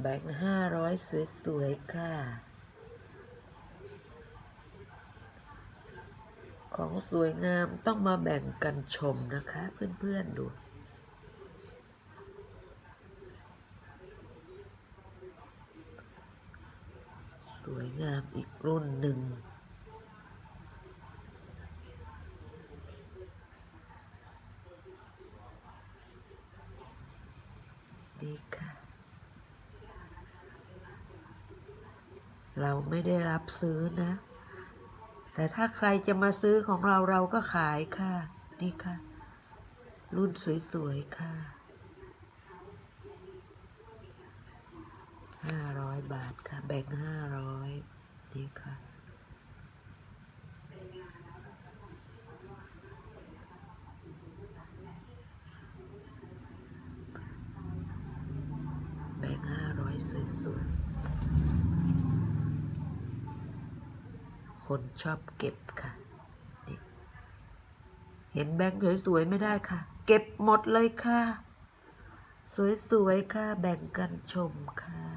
แบงค์ห้าร้อยสวยๆ ค่ะ ของสวยงามต้องมาแบ่งกันชมนะคะ เพื่อนๆดูสวยงามอีกรุ่นหนึ่ง ดีค่ะ เราไม่ได้รับซื้อนะ แต่ถ้าใครจะมาซื้อของเราเราก็ขายค่ะ นี่ค่ะ รุ่นสวยๆค่ะห้าร้อยบาทค่ะ แบ่งห้าร้อยนี่ค่ะแบ่งห้าร้อยสวยๆ คนชอบเก็บค่ะ เห็นแบงค์สวยๆไม่ได้ค่ะ เก็บหมดเลยค่ะ สวยๆค่ะ แบ่งกันชมค่ะ